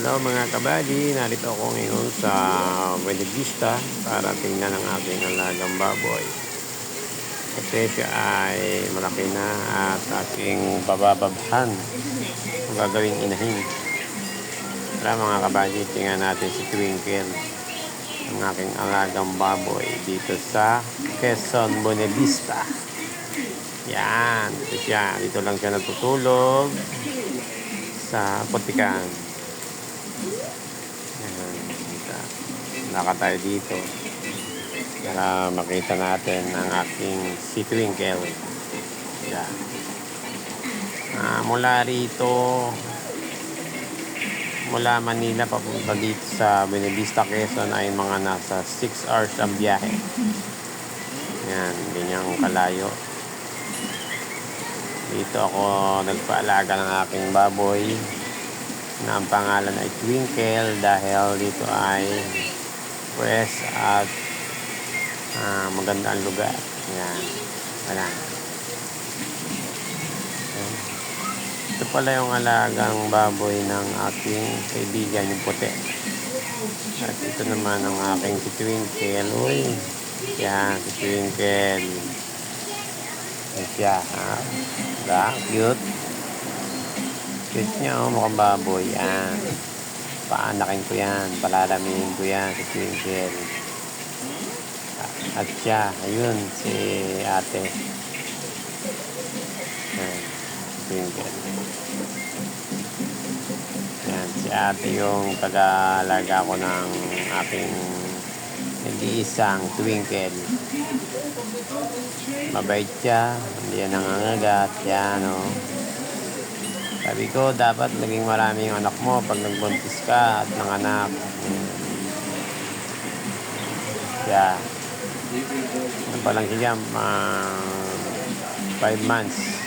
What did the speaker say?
Hello mga kabady, narito ako ngayon sa Buena Vista para tingnan ang aking alagang baboy. Kasi siya ay malaki na at aking babababhan kung gagawing inahin. Tara mga kabady, tingnan natin si Twinkle, ang aking alagang baboy dito sa Quezon, Buena. Yan, ito siya. Dito lang siya natutulog sa Potikan. Laka tayo dito para makita natin ang aking si Twinkle. Yan. Ah, mula rito, mula Manila papunta dito sa Benavista, Quezon ay mga nasa 6 hours ang biyahe. Yan, ganyang kalayo. Dito ako nagpaalaga ng aking baboy na ang pangalan ay Twinkle dahil dito ay pwes at ah, maganda ang lugar. Yan. Wala. Yan. Ito pala yung alagang baboy ng aking kaibigan yung puti. At ito naman ang aking si Twinkle. Uy. Yan, si Twinkle. Yan siya. Ha? Diba? Cute. Cute niya, oh, mukhang baboy. Yan. Paanakin ko yan. Palalamin ko yan si Twinkle. At siya, ayun, si ate. Yan, si Twinkle. Yan, si ate yung taga-alaga ko ng aking nag-iisang Twinkle. Mabait siya, hindi yan nangangagat, yan, oh. Sabi ko, dapat naging marami yung anak mo pag nagbuntis ka at nanganak. Kaya, ano pa lang siya, 5 months.